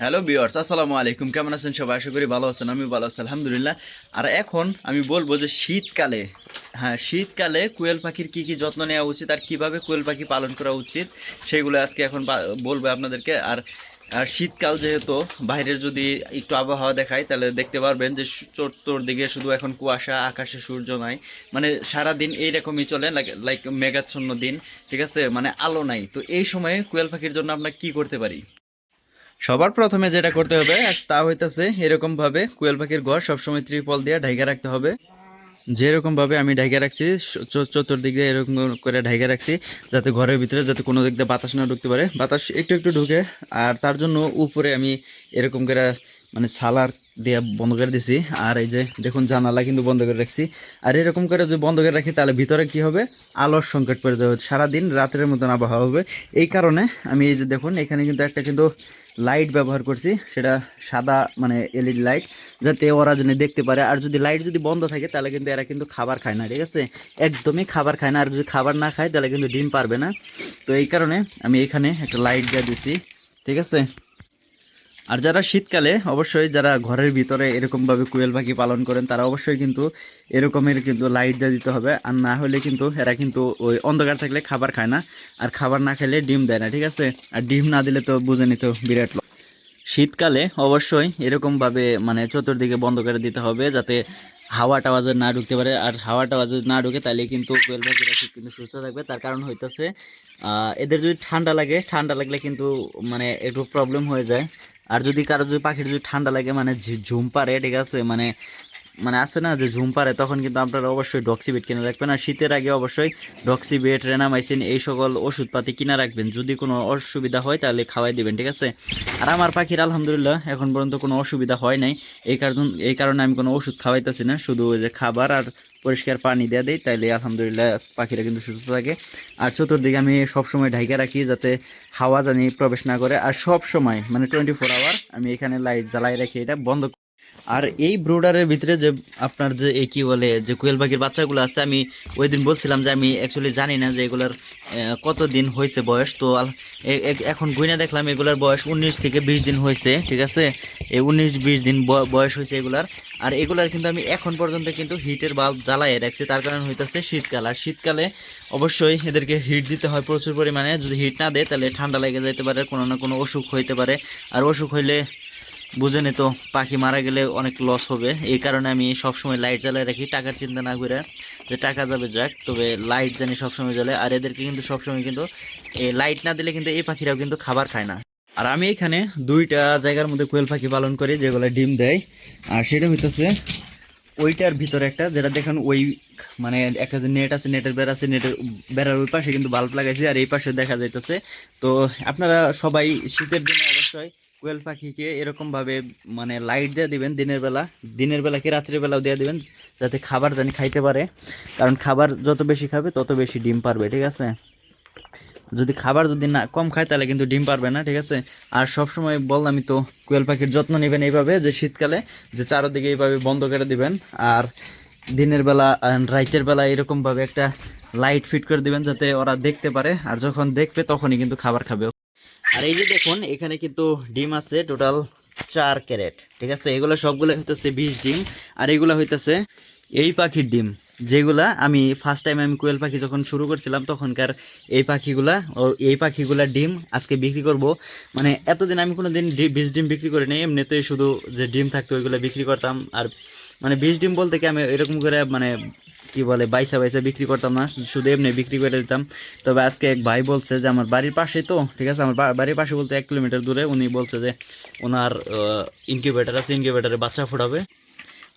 Hello বিয়ার্স আসসালামু আলাইকুম কেমন আছেন সবাই? আশা করি ভালো আছেন আমি ভালো আছি, আলহামদুলিল্লাহ। আর এখন আমি বলব যে শীতকালে হ্যাঁ শীতকালে কোয়েল পাখির কি কি যত্ন নেওয়া উচিত আর কীভাবে কোয়েল পাখি পালন করা উচিত, সেগুলো আজকে এখন বলব আপনাদেরকে। আর আর শীতকাল যেহেতু বাইরের যদি একটু আবহাওয়া দেখায় তাহলে দেখতে পারবেন যে চতুর্দিকে শুধু এখন কুয়াশা, আকাশে সূর্য নাই। মানে সারা দিন এইরকমই চলে লাইক মেঘাচ্ছন্ন দিন, ঠিক আছে? মানে আলো নাই। তো এই সময়ে কোয়েল পাখির জন্য আমরা কি করতে পারি? সবার প্রথমে যেটা করতে হবে, তা হইতাছে এরকম ভাবে কোয়েল পাখির ঘর সবসময় ত্রিপল দিয়ে ঢাইকা রাখতে হবে। যেরকম ভাবে আমি ঢাইকা রাখছি চতুর্দিক দিয়ে এরকম করে ঢাইকা রাখছি, যাতে ঘরের ভিতরে যাতে কোনো দিক দিয়ে বাতাস না ঢুকতে পারে। বাতাস একটু একটু ঢুকে, আর তার জন্য উপরে আমি এরকম করে মানে ছালার দিয়ে বন্ধ করে দিছি। আর এই যে দেখুন, জানালা কিন্তু বন্ধ করে রাখছি। আর এরকম করে যদি বন্ধ করে রাখি, তাহলে ভিতরে কি হবে? আলোর সংকট পড়ে যাবে। সারাদিন রাতের মতন আবহাওয়া হবে। এই কারণে আমি এই যে দেখুন, এখানে কিন্তু একটা কিন্তু লাইট ব্যবহার করছি। সেটা সাদা মানে এলইডি লাইট, যাতে ওরা যেন দেখতে পারে। আর যদি লাইট যদি বন্ধ থাকে, তাহলে কিন্তু এরা কিন্তু খাবার খায় না, ঠিক আছে? একদমই খাবার খায় না। আর যদি খাবার না খায়, তাহলে কিন্তু ডিম পারবে না। তো এই কারণে আমি এখানে একটা লাইট দিয়ে দিছি, ঠিক আছে? আর যারা শীতকালে অবশ্যই যারা ঘরের ভিতরে এরকমভাবে কুয়েল পাখি পালন করেন, তারা অবশ্যই কিন্তু এরকমের কিন্তু লাইট দিয়ে দিতে হবে। আর না হলে কিন্তু এরা কিন্তু ওই অন্ধকার থাকলে খাবার খায় না। আর খাবার না খেলে ডিম দেয় না, ঠিক আছে? আর ডিম না দিলে তো বুঝে নিত বিরাট শীতকালে অবশ্যই এরকমভাবে মানে চতুর্দিকে বন্ধ করে দিতে হবে, যাতে হাওয়া টাওয়া যদি না ঢুকতে পারে। আর হাওয়া টাওয়া যদি না ঢুকে তাহলে কিন্তু কোয়েল পাখিরা কিন্তু সুস্থ থাকবে। তার কারণ হইতেছে এদের যদি ঠান্ডা লাগে, ঠান্ডা লাগলে কিন্তু মানে একটু প্রবলেম হয়ে যায়। আর যদি কারও যদি পাখির যদি ঠান্ডা লাগে মানে ঝুম পারে, ঠিক আছে? মানে মানে আছে না যে ঝুম পারে, তখন কিন্তু আপনারা অবশ্যই ডক্সিবেট কিনে রাখবেন। আর শীতের আগে অবশ্যই ডক্সিবেট রেনামাইসিন এই সকল ওষুধপাতি কিনে রাখবেন। যদি কোনো অসুবিধা হয় তাহলে খাওয়াই দিবেন, ঠিক আছে? আর আমার পাখির আলহামদুলিল্লাহ এখন পর্যন্ত কোনো অসুবিধা হয় নাই। এই কারণ, এই কারণে আমি কোনো ওষুধ খাওয়াইতেছি না। শুধু যে খাবার আর পরিষ্কার পানি দেওয়া দেয় তাইলে আলহামদুলিল্লাহ পাখিরা কিন্তু সুস্থ থাকে। আর চতুর্দিকে আমি সবসময় ঢাইকা রাখি যাতে হাওয়া জানি প্রবেশ না করে। আর সব সময় মানে টোয়েন্টি ফোর আওয়ার আমি এখানে লাইট জ্বালাই রাখি, এটা বন্ধ আর এই ব্রুডারের ভিতরে যে আপনার যে এই কি বলে, যে কোয়েল পাখির বাচ্চাগুলো আছে, আমি ওই দিন বলছিলাম যে আমি অ্যাকচুয়ালি জানি না যে এগুলার কত দিন হয়েছে বয়স। তো এখন গুইনা দেখলাম এগুলার বয়স উনিশ থেকে বিশ দিন হয়েছে, ঠিক আছে? এই উনিশ বিশ দিন বয়স হয়েছে এগুলার। আর এগুলার কিন্তু আমি এখন পর্যন্ত কিন্তু হিটের বাল্ব জ্বালাই রাখছি, তার কারণ হইতেছে শীতকাল। আর শীতকালে অবশ্যই এদেরকে হিট দিতে হয় প্রচুর পরিমাণে। যদি হিট না দেয়, তাহলে ঠান্ডা লেগে যেতে পারে, কোনো না কোনো অসুখ হইতে পারে। আর অসুখ হইলে বুঝেনি তো, পাখি মারা গেলে অনেক লস হবে। এই কারণে আমি সবসময় লাইট জ্বালিয়ে রাখি, টাকার চিন্তা না করে যে টাকা যাবে যাক, তবে লাইট জানি সবসময় জ্বালে আর এদেরকে কিন্তু সবসময় কিন্তু এই লাইট না দিলে কিন্তু এই পাখিরাও কিন্তু খাবার খায় না। আর আমি এখানে দুইটা জায়গার মধ্যে কোয়েল পাখি পালন করি, যেগুলো ডিম দেয়। আর সেটা হইতেছে ওইটার ভিতরে একটা, যেটা দেখেন ওই মানে একটা যে নেট আছে নেটের বেড়া আছে নেটের বেড়ার ওই পাশে কিন্তু বাল্ব লাগাইছি, আর এই পাশে দেখা যাইতেছে। তো আপনারা সবাই শীতের দিনে অবশ্যই কোয়েল পাখিকে এরকমভাবে মানে লাইট দিয়ে দিবেন দিনের বেলা। দিনের বেলা কি রাত্রের বেলাও দিয়ে দিবেন? যাতে খাবার জানি খাইতে পারে। কারণ খাবার যত বেশি খাবে, তত বেশি ডিম পারবে, ঠিক আছে? যদি খাবার যদি না কম খায়, তাহলে কিন্তু ডিম পারবে না, ঠিক আছে? আর সব সময় বললামই তো, কোয়েল পাখির যত্ন নেবেন এইভাবে যে শীতকালে, যে চারোদিকে এইভাবে বন্ধ করে দিবেন। আর দিনের বেলা রাতের বেলা এরকমভাবে একটা লাইট ফিট করে দিবেন, যাতে ওরা দেখতে পারে। আর যখন দেখবে, তখনই কিন্তু খাবার খাবে আর এই যে দেখুন, এখানে কিন্তু ডিম আছে টোটাল চার ক্যারেট, ঠিক আছে? এগুলো সবগুলো হইতেছে বিশ ডিম, আর এগুলো হইতেছে এই পাখির ডিম, যেগুলা আমি ফার্স্ট টাইম আমি কোয়েল পাখি যখন শুরু করছিলাম, তখনকার এই পাখিগুলা, ও এই পাখিগুলা ডিম আজকে বিক্রি করব। মানে এতদিন আমি কোনো দিন বীজ ডিম বিক্রি করিনি, এমনিতেই শুধু যে ডিম থাকতো ওইগুলো বিক্রি করতাম। আর মানে বীজ ডিম বলতে কি আমি এরকম করে মানে কি বলে, বাইসা বাইসা বিক্রি করতাম না, শুধু এমনি বিক্রি করে দিতাম। তবে আজকে এক ভাই বলছে যে, আমার বাড়ির পাশে তো, ঠিক আছে, আমার বাড়ির পাশে বলতে এক কিলোমিটার দূরে, উনি বলছে যে, ওনার ইনকিউবেটার আছে ইনকিউবেটারে বাচ্চা ফোটাবে।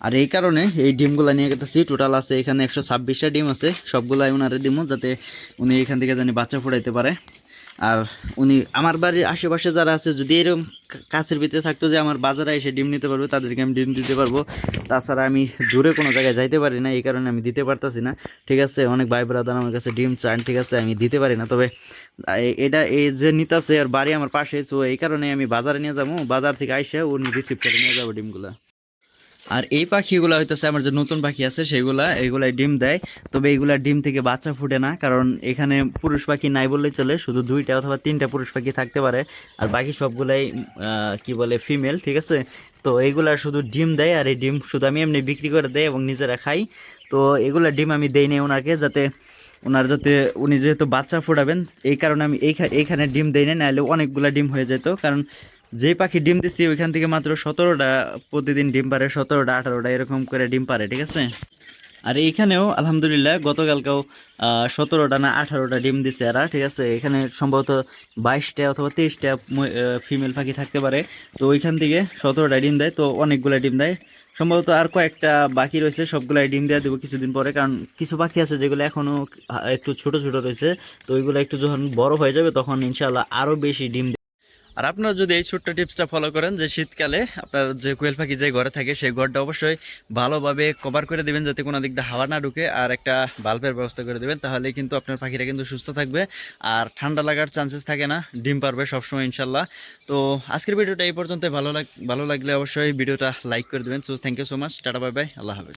আর এই কারণে এই ডিমগুলো নিয়ে গেতেছি টোটাল আছে এখানে একশো ছাব্বিশটা ডিম আছে, সবগুলাই ওনারে দিমো, যাতে উনি এখান থেকে জানি বাচ্চা ফোটাইতে পারে। আর উনি, আমার বাড়ির আশেপাশে যারা আছে, যদি এরকম কাছের ভিতরে থাকতো যে আমার বাজারে এসে ডিম নিতে পারব, তাদেরকে আমি ডিম দিতে পারব। তাছাড়া আমি দূরে কোনো জায়গায় যাইতে পারি না, এই কারণে আমি দিতে পারতাছি না। ঠিক আছে, অনেক ভাই ব্রাদার আমার কাছে ডিম চান, ঠিক আছে, আমি দিতে পারি না। তবে এটা এই যে নিতাছে, আর বাড়ি আমার পাশে তো এই কারণে আমি বাজারে নিয়ে যাব। বাজার থেকে আইসে উনি রিসিভ করে নিয়ে যাব ডিমগুলো। আর এই পাখিগুলো হইতেছে আমার যে নতুন পাখি আছে, সেগুলা, এগুলাই ডিম দেয়। তবে এগুলা ডিম থেকে বাচ্চা ফুটে না, কারণ এখানে পুরুষ পাখি নাই বললেই চলে, শুধু দুইটা অথবা তিনটা পুরুষ পাখি থাকতে পারে। আর বাকি সবগুলাই কি বলে ফিমেল ঠিক আছে? তো এগুলা শুধু ডিম দেয়, আর এই ডিম শুধু আমি এমনি বিক্রি করে দেয় এবং নিজেরা খাই। তো এগুলা ডিম আমি দেই নাই ওনাকে, যাতে ওনার যাতে উনি যেহেতু বাচ্চা ফোটাবেন, এই কারণে আমি এইখা- এইখানে ডিম দেই না নাহলে অনেকগুলা ডিম হয়ে যেত। কারণ যে পাখি ডিম দিচ্ছি ওইখান থেকে মাত্র সতেরোটা, প্রতিদিন ডিম পারে সতেরোটা, আঠারোটা, এরকম করে ডিম পারে ঠিক আছে? আর এইখানেও, আলহামদুলিল্লাহ, গতকালকেও সতেরোটা না আঠারোটা ডিম দিছে এরা, ঠিক আছে? এখানে সম্ভবত বাইশটা অথবা তেইশটা ফিমেল পাখি থাকতে পারে। তো ওইখান থেকে সতেরোটা ডিম দেয়, তো অনেকগুলো ডিম দেয়। সম্ভবত আর কয়েকটা বাকি রয়েছে, সবগুলাই ডিম দেওয়া দেবো কিছুদিন পরে, কারণ কিছু পাখি আছে যেগুলো এখনও একটু ছোট ছোট রয়েছে, তো ওইগুলো একটু যখন বড় হয়ে যাবে, তখন ইনশাল্লাহ আরও বেশি ডিম আর আপনারা যদি এই ছোট্ট টিপসটা ফলো করেন যে শীতকালে আপনার যে কোয়েল পাখি যে ঘরে থাকে, সেই ঘরটা অবশ্যই ভালোভাবে কভার করে দেবেন যাতে কোনো দিক দিয়ে হাওয়া না ঢুকে আর একটা বাল্বের ব্যবস্থা করে দেবেন তাহলে কিন্তু আপনার পাখিরা কিন্তু সুস্থ থাকবে। আর ঠান্ডা লাগার চান্সেস থাকে না, ডিম পারবে সবসময় ইনশাল্লাহ তো আজকের ভিডিওটা এই পর্যন্ত ভালো লাগ, ভালো লাগলে অবশ্যই ভিডিওটা লাইক করে দেবেন। So thank you so much tata bye bye আল্লাহ হাফেজ।